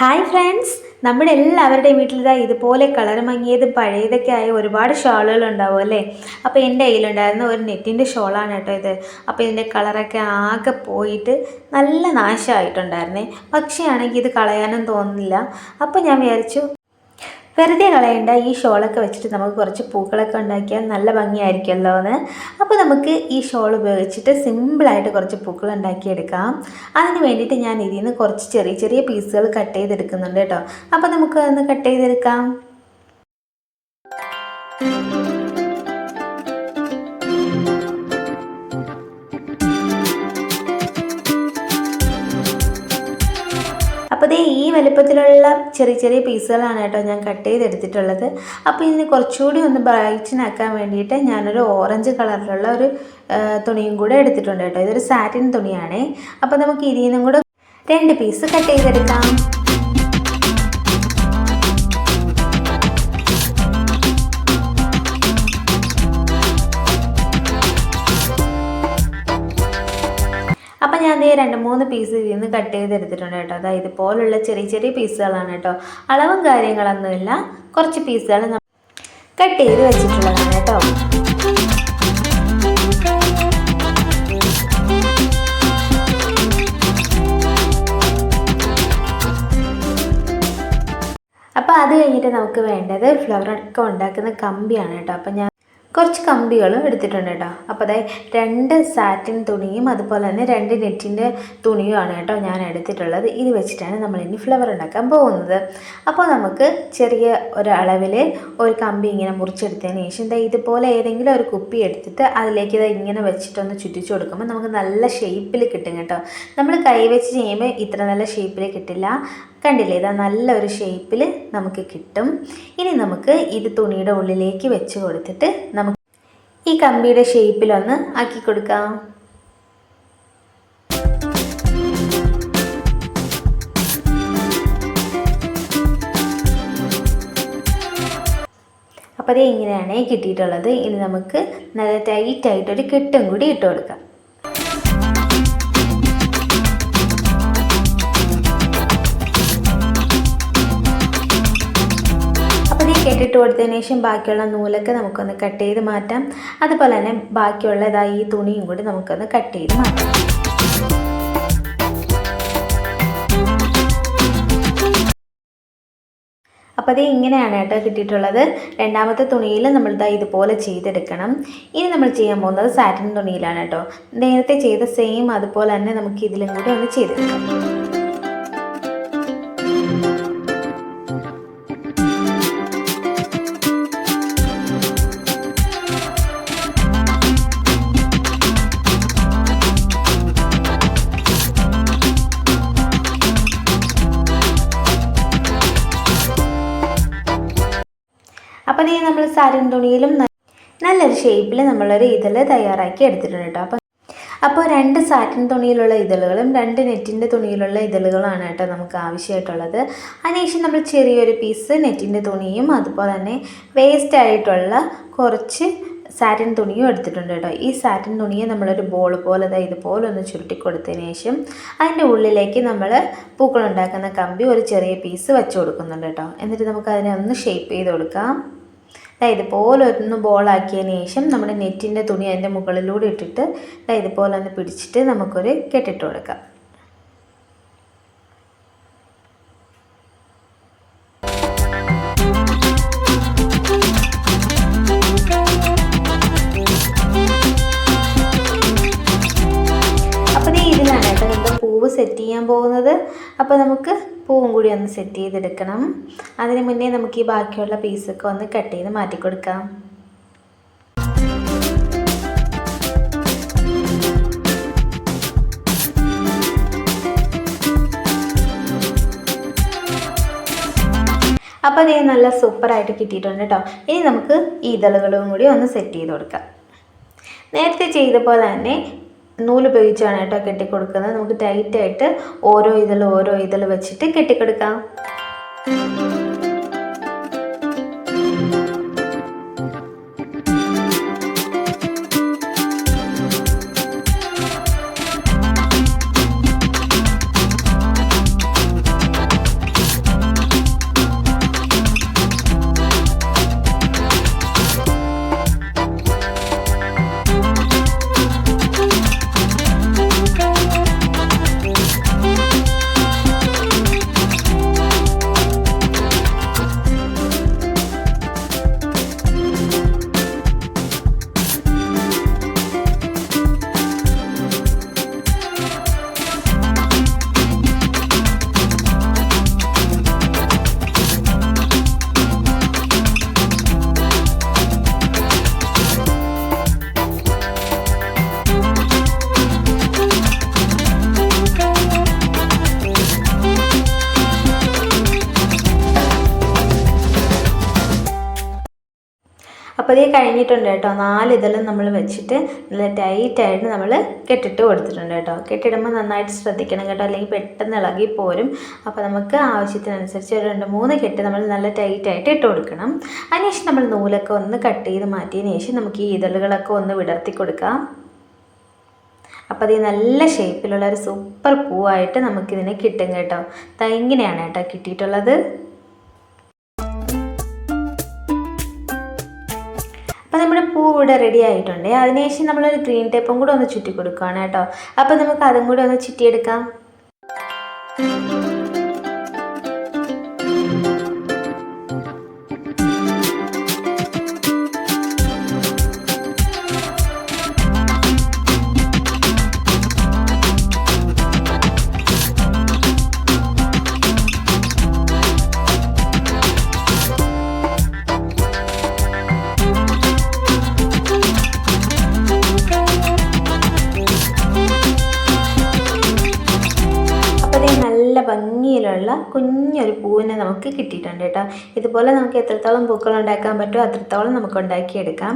Hi friends നമ്മുടെ എല്ലാവരുടെയും വീട്ടിലിതാ ഇതുപോലെ കളർ മങ്ങിയതും പഴയതൊക്കെ ആയ ഒരുപാട് ഷോളുകൾ ഉണ്ടാവും അല്ലേ? അപ്പോൾ എന്റെ കയ്യിലുണ്ടായിരുന്ന ഒരു നെറ്റിന്റെ ഷോളാണ് കേട്ടോ ഇത്. അപ്പോൾ ഇതിന്റെ കളറൊക്കെ ആകെ പോയിട്ട് നല്ല നാശമായിട്ടുണ്ടായിരുന്നേ. പക്ഷേ ആണെങ്കിൽ ഇത് കളയാനും തോന്നുന്നില്ല. അപ്പോൾ ഞാൻ വിചാരിച്ചു വെറുതെ കളയേണ്ട ഈ ഷോളൊക്കെ വെച്ചിട്ട് നമുക്ക് കുറച്ച് പൂക്കളൊക്കെ ഉണ്ടാക്കിയാൽ നല്ല ഭംഗിയായിരിക്കുമല്ലോ എന്ന് അപ്പോൾ നമുക്ക് ഈ ഷോൾ ഉപയോഗിച്ചിട്ട് സിമ്പിളായിട്ട് കുറച്ച് പൂക്കൾ ഉണ്ടാക്കിയെടുക്കാം. അതിന് വേണ്ടിയിട്ട് ഞാൻ ഇതിൽ നിന്ന് കുറച്ച് ചെറിയ ചെറിയ പീസുകൾ കട്ട് ചെയ്തെടുക്കുന്നുണ്ട് കേട്ടോ. അപ്പോൾ നമുക്ക് അതൊന്ന് കട്ട് ചെയ്തെടുക്കാം. വലുപ്പത്തിലുള്ള ചെറിയ ചെറിയ പീസുകളാണ് കേട്ടോ ഞാൻ കട്ട് ചെയ്തെടുത്തിട്ടുള്ളത്. അപ്പോൾ ഇതിന് കുറച്ചുകൂടി ഒന്ന് ബ്രൈറ്റനാക്കാൻ വേണ്ടിയിട്ട് ഞാനൊരു ഓറഞ്ച് കളറിലുള്ള ഒരു തുണിയും കൂടെ എടുത്തിട്ടുണ്ട് കേട്ടോ. ഇതൊരു സാറ്റിൻ തുണിയാണേ. അപ്പോൾ നമുക്ക് ഇതിൽ നിന്നും കൂടെ രണ്ട് പീസ് കട്ട് ചെയ്തെടുക്കാം. അപ്പം ഞാൻ ദേ രണ്ട് മൂന്ന് പീസ് ഇതിൽ നിന്ന് കട്ട് ചെയ്തെടുത്തിട്ടുണ്ട് കേട്ടോ. അതായത് ഇതുപോലുള്ള ചെറിയ ചെറിയ പീസുകളാണ് കേട്ടോ. അളവും കാര്യങ്ങളൊന്നുമില്ല കുറച്ച് പീസുകൾ കട്ട് ചെയ്ത് വെച്ചിട്ടുള്ളതാണ് കേട്ടോ. അപ്പോൾ അത് കഴിഞ്ഞിട്ട് നമുക്ക് വേണ്ടത് ഫ്ലവർ ഫ്ലവറൊക്കെ ഉണ്ടാക്കുന്ന കമ്പിയാണ് കേട്ടോ. അപ്പം ഞാൻ കുറച്ച് കമ്പികളും എടുത്തിട്ടുണ്ട് കേട്ടോ. അപ്പോൾ അതായത് രണ്ട് സാറ്റിൻ തുണിയും അതുപോലെ തന്നെ രണ്ട് നെറ്റിന്റെ തുണിയുമാണ് കേട്ടോ ഞാൻ എടുത്തിട്ടുള്ളത്. ഇത് വെച്ചിട്ടാണ് നമ്മൾ ഇനി ഫ്ലവർ ഉണ്ടാക്കാൻ പോകുന്നത്. അപ്പോൾ നമുക്ക് ചെറിയ ഒരളവിൽ ഒരു കമ്പി ഇങ്ങനെ മുറിച്ചെടുത്തതിന് ശേഷം ദാ ഇതുപോലെ ഏതെങ്കിലും ഒരു കുപ്പി എടുത്തിട്ട് അതിലേക്ക് ഇത് ഇങ്ങനെ വെച്ചിട്ടൊന്ന് ചുറ്റിച്ചു കൊടുക്കുമ്പോൾ നമുക്ക് നല്ല ഷേപ്പിൽ കിട്ടും കേട്ടോ. നമ്മൾ കൈ വെച്ച് ചെയ്യുമ്പോൾ ഇത്ര നല്ല ഷേപ്പിൽ കിട്ടില്ല. കണ്ടില്ലേ? ഇതാ നല്ലൊരു ഷേപ്പിൽ നമുക്ക് കിട്ടും. ഇനി നമുക്ക് ഇത് തുണിയുടെ ഉള്ളിലേക്ക് വെച്ച് കൊടുത്തിട്ട് നമുക്ക് ഈ കമ്പിയുടെ ഷേപ്പിലൊന്ന് ആക്കി കൊടുക്കാം. അപ്പോൾ അത് ഇങ്ങനെയാണ് കിട്ടിയിട്ടുള്ളത്. ഇനി നമുക്ക് നല്ല ടൈറ്റായിട്ടൊരു കെട്ടും കൂടി ഇട്ട് കൊടുക്കാം. അപ്പോൾ ഈ കൊടുത്തതിന് ശേഷം ബാക്കിയുള്ള നൂലൊക്കെ നമുക്കൊന്ന് കട്ട് ചെയ്ത് മാറ്റാം. അതുപോലെ തന്നെ ബാക്കിയുള്ള ഇതായി ഈ തുണിയും കൂടി നമുക്കൊന്ന് കട്ട് ചെയ്ത് മാറ്റാം. അപ്പോൾ അത് ഇങ്ങനെയാണ് കേട്ടോ കിട്ടിയിട്ടുള്ളത്. രണ്ടാമത്തെ തുണിയിൽ നമ്മൾ ഇതാ ഇതുപോലെ ചെയ്തെടുക്കണം. ഇനി നമ്മൾ ചെയ്യാൻ പോകുന്നത് സാറ്റിൻ തുണിയിലാണ് കേട്ടോ. നേരത്തെ ചെയ്ത സെയിം അതുപോലെ തന്നെ നമുക്ക് ഇതിലും കൂടി ഒന്ന് ചെയ്തെടുക്കാം. ഈ സാരിൻ തുണിയിലും നല്ല നല്ലൊരു ഷേപ്പിൽ നമ്മളൊരു ഇതൾ തയ്യാറാക്കി എടുത്തിട്ടുണ്ട് കേട്ടോ. അപ്പോൾ അപ്പോൾ രണ്ട് സാറ്റിൻ തുണിയിലുള്ള ഇതളുകളും രണ്ട് നെറ്റിന്റെ തുണിയിലുള്ള ഇതളുകളാണ് കേട്ടോ നമുക്ക് ആവശ്യമായിട്ടുള്ളത്. അതിനുശേഷം നമ്മൾ ചെറിയൊരു പീസ് നെറ്റിന്റെ തുണിയും അതുപോലെ തന്നെ വേസ്റ്റ് ആയിട്ടുള്ള കുറച്ച് സാറ്റിൻ തുണിയും എടുത്തിട്ടുണ്ട് കേട്ടോ. ഈ സാറ്റിൻ തുണിയെ നമ്മളൊരു ബോൾ പോലെ ദാ ഇതുപോലെ ഒന്ന് ചുരുട്ടി കൊടുത്തതിന് ശേഷം അതിന്റെ ഉള്ളിലേക്ക് നമ്മൾ പൂക്കളുണ്ടാക്കുന്ന കമ്പി ഒരു ചെറിയ പീസ് വെച്ച് കൊടുക്കുന്നുണ്ട് കേട്ടോ. എന്നിട്ട് നമുക്ക് അതിനെ ഒന്ന് ഷേപ്പ് ചെയ്ത് കൊടുക്കാം. ദാ ഇതുപോലെ ഒന്ന് ബോളാക്കിയതിന് ശേഷം നമ്മുടെ നെറ്റിന്റെ തുണി അതിന്റെ മുകളിലൂടെ ഇട്ടിട്ട് ഇതാ ഇതുപോലെ ഒന്ന് പിടിച്ചിട്ട് നമുക്കൊരു കെട്ടിട്ട് കൊടുക്കാം. അപ്പോൾ ഇതിലാണ് കേട്ടോ നമ്മൾ പൂവ് സെറ്റ് ചെയ്യാൻ പോകുന്നത്. അപ്പോൾ നമുക്ക് പൂവും കൂടി ഒന്ന് സെറ്റ് ചെയ്തെടുക്കണം. അതിന് മുന്നേ നമുക്ക് ഈ ബാക്കിയുള്ള പീസൊക്കെ ഒന്ന് കട്ട് ചെയ്ത് മാറ്റി കൊടുക്കാം അപ്പോൾ അതേ നല്ല സൂപ്പറായിട്ട് കിട്ടിയിട്ടുണ്ട് കേട്ടോ ഇനി നമുക്ക് ഈ കൂടി ഒന്ന് സെറ്റ് ചെയ്ത് കൊടുക്കാം. നേരത്തെ ചെയ്ത പോലെ തന്നെ നൂലുപയോഗിച്ചാണ് കേട്ടോ കെട്ടിക്കൊടുക്കുന്നത്. നമുക്ക് ടൈറ്റായിട്ട് ഓരോ ഇതൾ ഓരോ ഇതൾ വെച്ചിട്ട് കെട്ടിക്കൊടുക്കാം. അപ്പോൾ ഇത് കഴിഞ്ഞിട്ടുണ്ട് കേട്ടോ. നാല് ഇതെല്ലാം നമ്മൾ വെച്ചിട്ട് നല്ല ടൈറ്റായിട്ട് നമ്മൾ കെട്ടിട്ട് കൊടുത്തിട്ടുണ്ട് കേട്ടോ. കെട്ടിടുമ്പോൾ നന്നായിട്ട് ശ്രദ്ധിക്കണം കേട്ടോ. അല്ലെങ്കിൽ പെട്ടെന്ന് ഇളകി പോരും. അപ്പോൾ നമുക്ക് ആവശ്യത്തിനനുസരിച്ച് ഒരു രണ്ട് മൂന്ന് കെട്ട് നമ്മൾ നല്ല ടൈറ്റായിട്ട് ഇട്ട് കൊടുക്കണം. അതിനുശേഷം നമ്മൾ നൂലൊക്കെ ഒന്ന് കട്ട് ചെയ്ത് മാറ്റിയതിന് ശേഷം നമുക്ക് ഈ ഇതളുകളൊക്കെ ഒന്ന് വിടർത്തി കൊടുക്കാം. അപ്പോൾ അത് നല്ല ഷേപ്പിലുള്ള ഒരു സൂപ്പർ പൂവായിട്ട് നമുക്കിതിനെ കിട്ടും കേട്ടോ. ഇങ്ങനെയാണ് കേട്ടോ കിട്ടിയിട്ടുള്ളത്. അപ്പോൾ നമ്മുടെ പൂ ഇവിടെ റെഡി ആയിട്ടുണ്ട് അതിനുശേഷം നമ്മളൊരു ഗ്രീൻ ടേപ്പും കൂടെ ഒന്ന് ചുറ്റി കൊടുക്കുകയാണ് കേട്ടോ. അപ്പോൾ നമുക്ക് അതും കൂടെ ഒന്ന് ചുറ്റിയെടുക്കാം. ഭംഗിയിലുള്ള കുഞ്ഞൊരു പൂവിനെ നമുക്ക് കിട്ടിയിട്ടുണ്ട് കേട്ടോ. ഇതുപോലെ നമുക്ക് എത്രത്തോളം പൂക്കൾ ഉണ്ടാക്കാൻ പറ്റുമോ അത്രത്തോളം നമുക്ക് ഉണ്ടാക്കിയെടുക്കാം.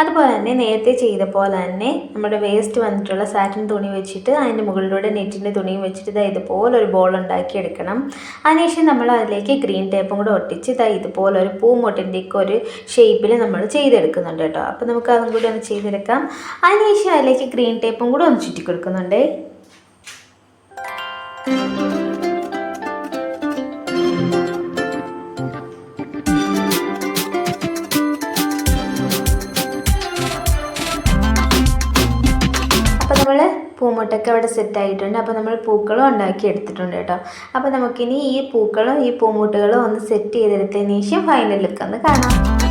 അതുപോലെ തന്നെ നേരത്തെ ചെയ്ത പോലെ തന്നെ നമ്മുടെ വേസ്റ്റ് വന്നിട്ടുള്ള സാറ്റിൻ തുണി വെച്ചിട്ട് അതിന്റെ മുകളിലൂടെ നെറ്റിന്റെ തുണിയും വെച്ചിട്ട് ഇതാ ഇതുപോലെ ഒരു ബോൾ ഉണ്ടാക്കിയെടുക്കണം. അതിനുശേഷം നമ്മൾ അതിലേക്ക് ഗ്രീൻ ടേപ്പും കൂടെ ഒട്ടിച്ച് ഇതാ ഇതുപോലെ ഒരു പൂമൊട്ടിന്റെയൊക്കെ ഒരു ഷേപ്പിൽ നമ്മൾ ചെയ്തെടുക്കുന്നുണ്ട് കേട്ടോ. അപ്പോൾ നമുക്ക് അതും കൂടി ഒന്ന് ചെയ്തെടുക്കാം. അതിനുശേഷം അതിലേക്ക് ഗ്രീൻ ടേപ്പും കൂടെ ഒന്ന് ചുറ്റി കൊടുക്കുന്നുണ്ട് പൂമുട്ടൊക്കെ അവിടെ സെറ്റ് ആയിട്ടുണ്ട്. അപ്പോൾ നമ്മൾ പൂക്കളും ഉണ്ടാക്കി എടുത്തിട്ടുണ്ട് കേട്ടോ. അപ്പോൾ നമുക്കിനി ഈ പൂക്കളും ഈ പൂമുട്ടുകളും ഒന്ന് സെറ്റ് ചെയ്തെടുത്തതിന് ശേഷം ഫൈനൽ ലുക്ക് ഒന്ന് കാണാം.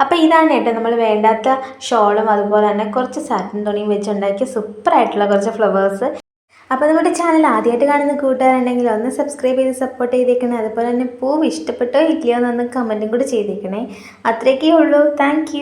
അപ്പോൾ ഇതാണ് കേട്ടോ നമ്മൾ വേണ്ടാത്ത ഷോളും അതുപോലെ തന്നെ കുറച്ച് സാറ്റിൻ തുണിയും വെച്ചുണ്ടാക്കിയ സൂപ്പറായിട്ടുള്ള കുറച്ച് ഫ്ലവേഴ്സ് അപ്പോൾ നമ്മുടെ ചാനൽ ആദ്യമായിട്ട് കാണുന്ന കൂട്ടുകാരുണ്ടെങ്കിൽ ഒന്ന് സബ്സ്ക്രൈബ് ചെയ്ത് സപ്പോർട്ട് ചെയ്തേക്കണേ. അതുപോലെ തന്നെ പൂവ് ഇഷ്ടപ്പെട്ടോ ഇല്ലയോ എന്നൊന്ന് കമന്റും കൂടി ചെയ്തേക്കണേ. അത്രയൊക്കെ ഉള്ളൂ. താങ്ക്